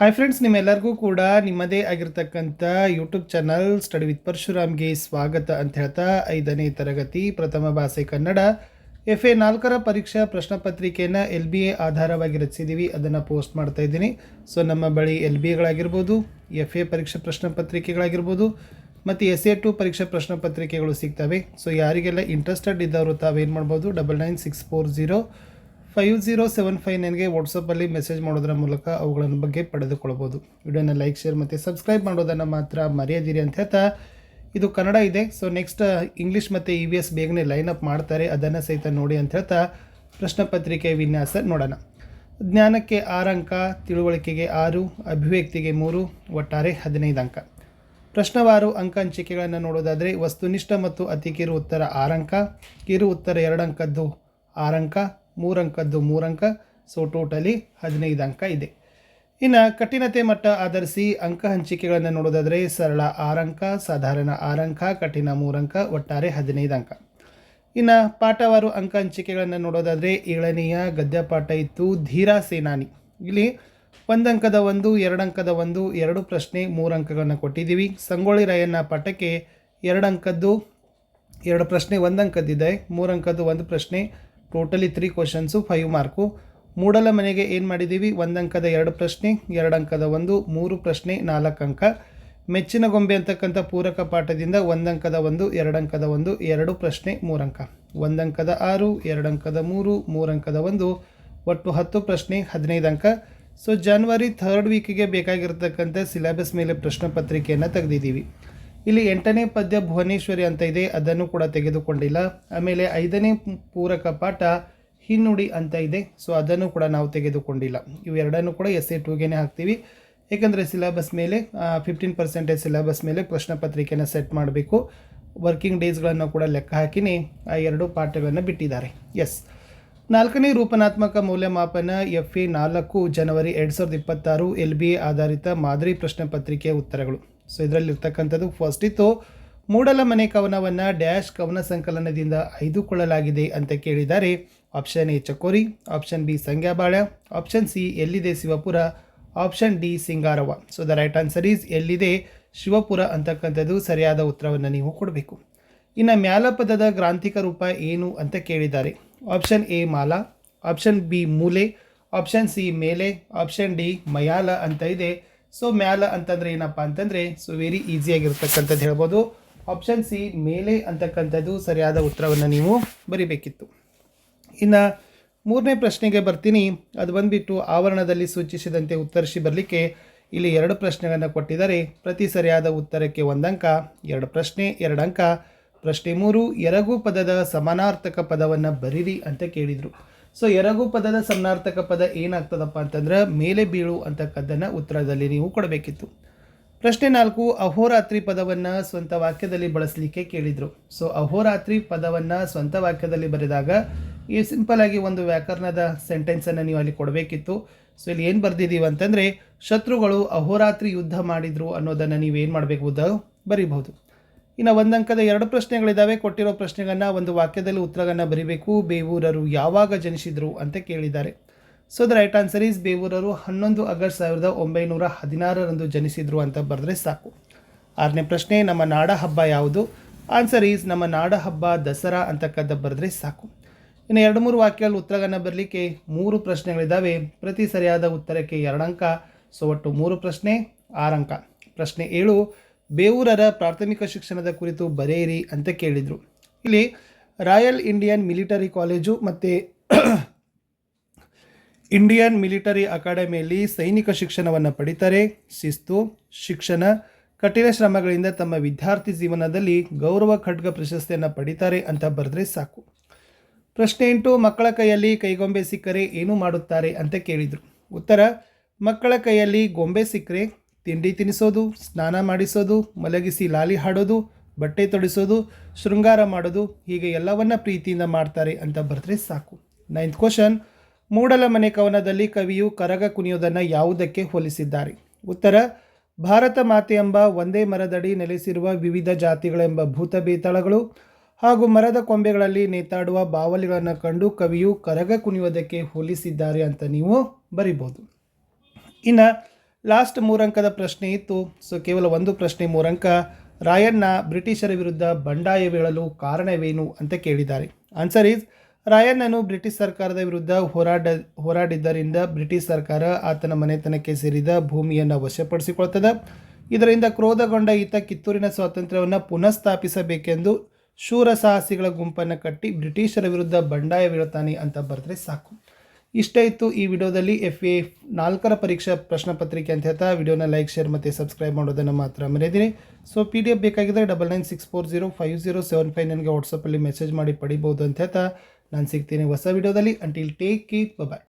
Hi friends ನಿಮ್ಮೆಲ್ಲರಿಗೂ ಕೂಡ ನಿಮ್ಮದೇ ಆಗಿರ್ತಕ್ಕಂಥ ಯೂಟ್ಯೂಬ್ ಚಾನಲ್ ಸ್ಟಡಿ ವಿತ್ ಪರಶುರಾಮ್ಗೆ ಸ್ವಾಗತ ಅಂತ ಹೇಳ್ತಾ ಐದನೇ ತರಗತಿ ಪ್ರಥಮ ಭಾಷೆ ಕನ್ನಡ. ಎಫ್ ಎ ನಾಲ್ಕರ ಪರೀಕ್ಷಾ ಪ್ರಶ್ನೆ ಪತ್ರಿಕೆಯನ್ನು ಎಲ್ ಬಿ ಎ ಆಧಾರವಾಗಿ ರಚಿಸಿದ್ದೀವಿ ಅದನ್ನು ಪೋಸ್ಟ್ ಮಾಡ್ತಾ ಇದ್ದೀನಿ. ಸೊ ನಮ್ಮ ಬಳಿ ಎಲ್ ಬಿ ಎಗಳಾಗಿರ್ಬೋದು ಎಫ್ ಎ ಪರೀಕ್ಷಾ ಪ್ರಶ್ನೆ ಪತ್ರಿಕೆಗಳಾಗಿರ್ಬೋದು, ಮತ್ತು ಎಸ್ ಎ ಟು ಪರೀಕ್ಷಾ ಪ್ರಶ್ನೆ ಪತ್ರಿಕೆಗಳು ಸಿಗ್ತವೆ. ಸೊ ಯಾರಿಗೆಲ್ಲ ಇಂಟ್ರೆಸ್ಟೆಡ್ ಇದ್ದವರು ತಾವೇನು ಮಾಡ್ಬೋದು double nine six four zero five zero seven five ನೈನ್ಗೆ ವಾಟ್ಸಪ್ಪಲ್ಲಿ ಮೆಸೇಜ್ ಮಾಡೋದ್ರ ಮೂಲಕ ಅವುಗಳ ಬಗ್ಗೆ ಪಡೆದುಕೊಳ್ಬೋದು ವಿಡಿಯೋನ ಲೈಕ್, ಶೇರ್ ಮತ್ತು ಸಬ್ಸ್ಕ್ರೈಬ್ ಮಾಡೋದನ್ನು ಮಾತ್ರ ಮರೆಯದಿರಿ ಅಂತ ಹೇಳ್ತಾ ಇದು ಕನ್ನಡ ಇದೆ. ಸೊ ನೆಕ್ಸ್ಟ್ ಇಂಗ್ಲೀಷ್ ಮತ್ತು ಇ ವಿ ಎಸ್ ಬೇಗನೆ ಲೈನ್ ಅಪ್ ಮಾಡ್ತಾರೆ. ಅದನ್ನು ಸಹಿತ ನೋಡಿ ಅಂತ ಹೇಳ್ತಾ ಪ್ರಶ್ನೆ ಪತ್ರಿಕೆ ವಿನ್ಯಾಸ ನೋಡೋಣ. ಜ್ಞಾನಕ್ಕೆ ಆರು ಅಂಕ ತಿಳುವಳಿಕೆಗೆ ಆರು, ಅಭಿವ್ಯಕ್ತಿಗೆ ಮೂರು, ಒಟ್ಟಾರೆ ಹದಿನೈದು ಅಂಕ. ಪ್ರಶ್ನವಾರು ಅಂಕ ಹಂಚಿಕೆಗಳನ್ನು ನೋಡೋದಾದರೆ ವಸ್ತುನಿಷ್ಠ ಮತ್ತು ಅತಿ ಕಿರು ಉತ್ತರ ಆರಂಕ, ಕಿರು ಉತ್ತರ ಎರಡು ಅಂಕದ್ದು ಆರು ಮೂರಂಕ ಸೊ ಟೋಟಲಿ ಹದಿನೈದು ಅಂಕ ಇದೆ. ಇನ್ನು ಕಠಿಣತೆ ಮಟ್ಟ ಆಧರಿಸಿ ಅಂಕ ಹಂಚಿಕೆಗಳನ್ನು ನೋಡೋದಾದರೆ ಸರಳ ಆರಂಕ, ಸಾಧಾರಣ ಆರಂಕ, ಕಠಿಣ ಮೂರಂಕ, ಒಟ್ಟಾರೆ ಹದಿನೈದು ಅಂಕ. ಇನ್ನು ಪಾಠವಾರು ಅಂಕ ಹಂಚಿಕೆಗಳನ್ನು ನೋಡೋದಾದರೆ ಏಳನೆಯ ಗದ್ಯ ಪಾಠ ಇತ್ತು ಧೀರಾ ಸೇನಾನಿ. ಇಲ್ಲಿ ಒಂದು ಅಂಕದ ಒಂದು ಎರಡು ಅಂಕದ ಒಂದು, ಎರಡು ಪ್ರಶ್ನೆ ಮೂರು ಅಂಕಗಳನ್ನು ಕೊಟ್ಟಿದ್ದೀವಿ. ಸಂಗೊಳ್ಳಿ ರಾಯಣ್ಣ ಪಾಠಕ್ಕೆ ಎರಡು ಅಂಕದ್ದು ಎರಡು ಪ್ರಶ್ನೆ ಒಂದು ಅಂಕದ್ದಿದೆ ಮೂರು ಅಂಕದ್ದು ಒಂದು ಪ್ರಶ್ನೆ totally three questions five mark ಮೂಡಲ ಮನೆಗೆ ಏನು ಮಾಡಿದ್ದೀವಿ ಒಂದು ಅಂಕದ ಎರಡು ಪ್ರಶ್ನೆ, ಎರಡು ಅಂಕದ ಒಂದು, ಮೂರು ಪ್ರಶ್ನೆ, ನಾಲ್ಕು ಅಂಕ. ಮೆಚ್ಚಿನ ಗೊಂಬೆ ಅಂತಕ್ಕಂಥ ಪೂರಕ ಪಾಠದಿಂದ ಒಂದು ಅಂಕದ ಒಂದು, ಎರಡು ಅಂಕದ ಒಂದು, ಎರಡು ಪ್ರಶ್ನೆ, ಮೂರು ಅಂಕ. ಒಂದು ಅಂಕದ ಆರು, ಎರಡು ಅಂಕದ ಮೂರು ಮೂರು ಅಂಕದ ಒಂದು, ಒಟ್ಟು ಹತ್ತು ಪ್ರಶ್ನೆ, ಹದಿನೈದು ಅಂಕ. ಸೊ ಜಾನ್ವರಿ ಥರ್ಡ್ ವೀಕಿಗೆ ಬೇಕಾಗಿರ್ತಕ್ಕಂಥ ಸಿಲೆಬಸ್ ಮೇಲೆ ಪ್ರಶ್ನೆ ಪತ್ರಿಕೆಯನ್ನು ತೆಗೆದಿದ್ದೀವಿ. ಇಲ್ಲಿ ಎಂಟನೇ ಪದ್ಯ ಭುವನೇಶ್ವರಿ ಅಂತ ಇದೆ, ಅದನ್ನು ಕೂಡ ತೆಗೆದುಕೊಂಡಿಲ್ಲ. ಆಮೇಲೆ ಐದನೇ ಪೂರಕ ಪಾಠ ಹಿನ್ನುಡಿ ಅಂತ ಇದೆ ಸೊ ಅದನ್ನು ಕೂಡ ನಾವು ತೆಗೆದುಕೊಂಡಿಲ್ಲ. ಇವೆರಡನ್ನು ಕೂಡ ಎಸ್ ಎ ಟೂಗೇನೆ ಹಾಕ್ತೀವಿ. ಏಕೆಂದರೆ ಸಿಲೆಬಸ್ ಮೇಲೆ ಫಿಫ್ಟೀನ್ ಪರ್ಸೆಂಟೇಜ್ ಸಿಲೆಬಸ್ ಮೇಲೆ ಪ್ರಶ್ನೆ ಪತ್ರಿಕೆಯನ್ನು ಸೆಟ್ ಮಾಡಬೇಕು. ವರ್ಕಿಂಗ್ ಡೇಸ್ಗಳನ್ನು ಕೂಡ ಲೆಕ್ಕ ಹಾಕಿನಿ ಆ ಎರಡು ಪಾಠಗಳನ್ನು ಬಿಟ್ಟಿದ್ದಾರೆ. ಎಸ್ ನಾಲ್ಕನೇ ರೂಪನಾತ್ಮಕ ಮೌಲ್ಯಮಾಪನ ಎಫ್ ಎ ನಾಲ್ಕು, ಜನವರಿ ಎರಡು ಸಾವಿರದ ಇಪ್ಪತ್ತಾರು, ಎಲ್ ಬಿ ಎ ಆಧಾರಿತ ಮಾದರಿ ಪ್ರಶ್ನೆ ಪತ್ರಿಕೆಯ ಉತ್ತರಗಳು. ಸೊ ಇದರಲ್ಲಿ ಇರ್ತಕ್ಕಂಥದ್ದು ಫಸ್ಟ್ ಇತ್ತು. ಮೂಡಲ ಮನೆ ಕವನವನ್ನು ಡ್ಯಾಶ್ ಕವನ ಸಂಕಲನದಿಂದ ಆಯ್ದುಕೊಳ್ಳಲಾಗಿದೆ ಅಂತ ಕೇಳಿದ್ದಾರೆ. Option A Chakori option B Sangyabala option C Ellide Shivapura? Option D Singarava so the right answer is Ellide Shivapura ಅಂತಕ್ಕಂಥದ್ದು ಸರಿಯಾದ ಉತ್ತರವನ್ನು ನೀವು ಕೊಡಬೇಕು. ಇನ್ನು ಮ್ಯಾಲಪದದ ಗ್ರಾಂಥಿಕ ರೂಪ ಏನು ಅಂತ ಕೇಳಿದ್ದಾರೆ. ಆಪ್ಷನ್ ಎ ಮಾಲಾ. ಆಪ್ಷನ್ ಬಿ ಮೂಲೆ. ಆಪ್ಷನ್ ಸಿ ಮೇಲೆ. ಆಪ್ಷನ್ ಡಿ ಮಯಾಲ ಅಂತ ಇದೆ. ಸೊ ಮ್ಯಾಲ ಅಂತಂದರೆ ಏನಪ್ಪ ಅಂತಂದರೆ ಸೊ ವೆರಿ ಈಸಿಯಾಗಿರ್ತಕ್ಕಂಥದ್ದು ಹೇಳ್ಬೋದು. ಆಪ್ಷನ್ ಸಿ ಮೇಲೆ ಅಂತಕ್ಕಂಥದ್ದು ಸರಿಯಾದ ಉತ್ತರವನ್ನು ನೀವು ಬರಿಬೇಕಿತ್ತು. ಇನ್ನು ಮೂರನೇ ಪ್ರಶ್ನೆಗೆ ಬರ್ತೀನಿ. ಅದು ಬಂದುಬಿಟ್ಟು ಆವರಣದಲ್ಲಿ ಸೂಚಿಸಿದಂತೆ ಉತ್ತರಿಸಿ ಬರಲಿಕ್ಕೆ ಇಲ್ಲಿ ಎರಡು ಪ್ರಶ್ನೆಗಳನ್ನು ಕೊಟ್ಟಿದ್ದಾರೆ. ಪ್ರತಿ ಸರಿಯಾದ ಉತ್ತರಕ್ಕೆ ಒಂದಂಕ, ಎರಡು ಪ್ರಶ್ನೆ, ಎರಡು ಅಂಕ. ಪ್ರಶ್ನೆ ಮೂರು, ಎರಗು ಪದದ ಸಮಾನಾರ್ಥಕ ಪದವನ್ನು ಬರೀರಿ ಅಂತ ಕೇಳಿದರು. ಸೊ ಎರಗು ಪದದ ಸಮನಾರ್ಥಕ ಪದ ಏನಾಗ್ತದಪ್ಪ ಅಂತಂದ್ರೆ, ಮೇಲೆ ಬೀಳು ಅಂತಕ್ಕದ್ದನ್ನು ಉತ್ತರದಲ್ಲಿ ನೀವು ಕೊಡಬೇಕಿತ್ತು. ಪ್ರಶ್ನೆ ನಾಲ್ಕು, ಅಹೋರಾತ್ರಿ ಪದವನ್ನು ಸ್ವಂತ ವಾಕ್ಯದಲ್ಲಿ ಬಳಸಲಿಕ್ಕೆ ಕೇಳಿದರು. ಸೊ ಅಹೋರಾತ್ರಿ ಪದವನ್ನು ಸ್ವಂತ ವಾಕ್ಯದಲ್ಲಿ ಬರೆದಾಗ ಈ ಸಿಂಪಲ್ ಆಗಿ ಒಂದು ವ್ಯಾಕರಣದ ಸೆಂಟೆನ್ಸನ್ನು ನೀವು ಅಲ್ಲಿ ಕೊಡಬೇಕಿತ್ತು. ಸೊ ಇಲ್ಲಿ ಏನು ಬರೆದಿದ್ದೀವಿ ಅಂತಂದರೆ, ಶತ್ರುಗಳು ಅಹೋರಾತ್ರಿ ಯುದ್ಧ ಮಾಡಿದರು ಅನ್ನೋದನ್ನು ಏನು ಮಾಡಬೇಕು ಬರೀಬಹುದು. ಇನ್ನು ಒಂದು ಅಂಕದ ಎರಡು ಪ್ರಶ್ನೆಗಳಿದ್ದಾವೆ ಕೊಟ್ಟಿರೋ ಪ್ರಶ್ನೆಗಳನ್ನು ಒಂದು ವಾಕ್ಯದಲ್ಲಿ ಉತ್ತರಗಳನ್ನು ಬರೀಬೇಕು. ಬೇವೂರರು ಯಾವಾಗ ಜನಿಸಿದರು ಅಂತ ಕೇಳಿದ್ದಾರೆ. So the right answer is ಬೇವೂರರು ಹನ್ನೊಂದು ಆಗಸ್ಟ್ ಸಾವಿರದ ಒಂಬೈನೂರ ಹದಿನಾರರಂದು ಜನಿಸಿದರು ಅಂತ ಬರೆದ್ರೆ ಸಾಕು. ಆರನೇ ಪ್ರಶ್ನೆ, ನಮ್ಮ ನಾಡ ಹಬ್ಬ ಯಾವುದು? ಆನ್ಸರ್ ಈಸ್ ನಮ್ಮ ನಾಡ ಹಬ್ಬ ದಸರಾ ಅಂತಕ್ಕಂಥ ಬರೆದ್ರೆ ಸಾಕು. ಇನ್ನು ಎರಡು ಮೂರು ವಾಕ್ಯಗಳಲ್ಲಿ ಉತ್ತರಗಳನ್ನು ಬರಲಿಕ್ಕೆ ಮೂರು ಪ್ರಶ್ನೆಗಳಿದ್ದಾವೆ ಪ್ರತಿ ಸರಿಯಾದ ಉತ್ತರಕ್ಕೆ ಎರಡು ಅಂಕ ಸೊ ಒಟ್ಟು ಮೂರು ಪ್ರಶ್ನೆ ಆರು ಅಂಕ ಪ್ರಶ್ನೆ ಏಳು ಬೇವೂರರ ಪ್ರಾಥಮಿಕ ಶಿಕ್ಷಣದ ಕುರಿತು ಬರೆಯಿರಿ ಅಂತ ಕೇಳಿದರು. ಇಲ್ಲಿ ರಾಯಲ್ ಇಂಡಿಯನ್ ಮಿಲಿಟರಿ ಕಾಲೇಜು ಮತ್ತು ಇಂಡಿಯನ್ ಮಿಲಿಟರಿ ಅಕಾಡೆಮಿಯಲ್ಲಿ ಸೈನಿಕ ಶಿಕ್ಷಣವನ್ನು ಪಡಿತಾರೆ. ಶಿಸ್ತು, ಶಿಕ್ಷಣ, ಕಠಿಣ ಶ್ರಮಗಳಿಂದ ತಮ್ಮ ವಿದ್ಯಾರ್ಥಿ ಜೀವನದಲ್ಲಿ ಗೌರವ ಖಡ್ಗ ಪ್ರಶಸ್ತಿಯನ್ನು ಪಡಿತಾರೆ ಅಂತ ಬರೆದ್ರೆ ಸಾಕು. ಪ್ರಶ್ನೆ ಎಂಟು, ಮಕ್ಕಳ ಕೈಯಲ್ಲಿ ಕೈಗೊಂಬೆ ಸಿಕ್ಕರೆ ಏನು ಮಾಡುತ್ತಾರೆ ಅಂತ ಕೇಳಿದರು. ಉತ್ತರ, ಮಕ್ಕಳ ಕೈಯಲ್ಲಿ ಗೊಂಬೆ ಸಿಕ್ಕರೆ ತಿಂಡಿ ತಿನಿಸೋದು, ಸ್ನಾನ ಮಾಡಿಸೋದು, ಮಲಗಿಸಿ ಲಾಲಿ ಹಾಡೋದು, ಬಟ್ಟೆ ತೊಡಿಸೋದು, ಶೃಂಗಾರ ಮಾಡೋದು, ಹೀಗೆ ಎಲ್ಲವನ್ನ ಪ್ರೀತಿಯಿಂದ ಮಾಡ್ತಾರೆ ಅಂತ ಬರೆದ್ರೆ ಸಾಕು. ನೈನ್ತ್ ಕ್ವಶನ್ ಮೂಡಲ ಮನೆ ಕವನದಲ್ಲಿ ಕವಿಯು ಕರಗ ಕುಣಿಯೋದನ್ನು ಯಾವುದಕ್ಕೆ ಹೋಲಿಸಿದ್ದಾರೆ? ಉತ್ತರ. ಭಾರತ ಮಾತೆ ಎಂಬ ಒಂದೇ ಮರದಡಿ ನೆಲೆಸಿರುವ ವಿವಿಧ ಜಾತಿಗಳೆಂಬ ಭೂತ ಬೇತಾಳಗಳು ಹಾಗೂ ಮರದ ಕೊಂಬೆಗಳಲ್ಲಿ ನೇತಾಡುವ ಬಾವಲಿಗಳನ್ನು ಕಂಡು ಕವಿಯು ಕರಗ ಕುಣಿಯೋದಕ್ಕೆ ಹೋಲಿಸಿದ್ದಾರೆ ಅಂತ ನೀವು ಬರಿಬೋದು. ಇನ್ನು ಲಾಸ್ಟ್ ಮೂರಂಕದ ಪ್ರಶ್ನೆ ಇತ್ತು. ಸೊ, ಕೇವಲ ಒಂದು ಪ್ರಶ್ನೆ ಮೂರಂಕ. ರಾಯಣ್ಣ ಬ್ರಿಟಿಷರ ವಿರುದ್ಧ ಬಂಡಾಯವೇಳಲು ಕಾರಣವೇನು ಅಂತ ಕೇಳಿದ್ದಾರೆ. ಆನ್ಸರ್ ಈಸ್ ರಾಯಣ್ಣನು ಬ್ರಿಟಿಷ್ ಸರ್ಕಾರದ ವಿರುದ್ಧ ಹೋರಾಡ, ಹೋರಾಡಿದ್ದರಿಂದ ಬ್ರಿಟಿಷ್ ಸರ್ಕಾರ ಆತನ ಮನೆತನಕ್ಕೆ ಸೇರಿದ ಭೂಮಿಯನ್ನು ವಶಪಡಿಸಿಕೊಳ್ತದೆ. ಇದರಿಂದ ಕ್ರೋಧಗೊಂಡ ಈತ ಕಿತ್ತೂರಿನ ಸ್ವಾತಂತ್ರ್ಯವನ್ನು ಪುನಃಸ್ಥಾಪಿಸಬೇಕೆಂದು ಶೂರ ಸಾಹಸಿಗಳ ಗುಂಪನ್ನು ಕಟ್ಟಿ ಬ್ರಿಟಿಷರ ವಿರುದ್ಧ ಬಂಡಾಯ ಬೀಳುತ್ತಾನೆ ಅಂತ ಬರೆದ್ರೆ ಸಾಕು. ಇಷ್ಟೇ ಇತ್ತು ಈ ವಿಡಿಯೋದಲ್ಲಿ ಎಫ್ ಎ ನಾಲ್ಕರ ಪರೀಕ್ಷಾ ಪ್ರಶ್ನೆ ಪತ್ರಿಕೆ ಅಂತ ಹೇಳ್ತಾ ವಿಡಿಯೋನ ಲೈಕ್ ಶೇರ್ ಮತ್ತು ಸಬ್ಸ್ಕ್ರೈಬ್ ಮಾಡೋದನ್ನು ಮಾತ್ರ ಮರೆಯದಿರಿ so P D F ಬೇಕಾಗಿದ್ದರೆ double nine six four zero five zero seven five ನನಗೆ ವಾಟ್ಸಪ್ಪಲ್ಲಿ ಮೆಸೇಜ್ ಮಾಡಿ ಪಡಿಬೋದು ಅಂತ ಹೇಳ್ತಾ ನಾನು ಸಿಗ್ತೀನಿ ಹೊಸ ವಿಡಿಯೋದಲ್ಲಿ. ಅಂಟಿಲ್ ಟೇಕ್ ಕೀಪ್ ಬಾಯ್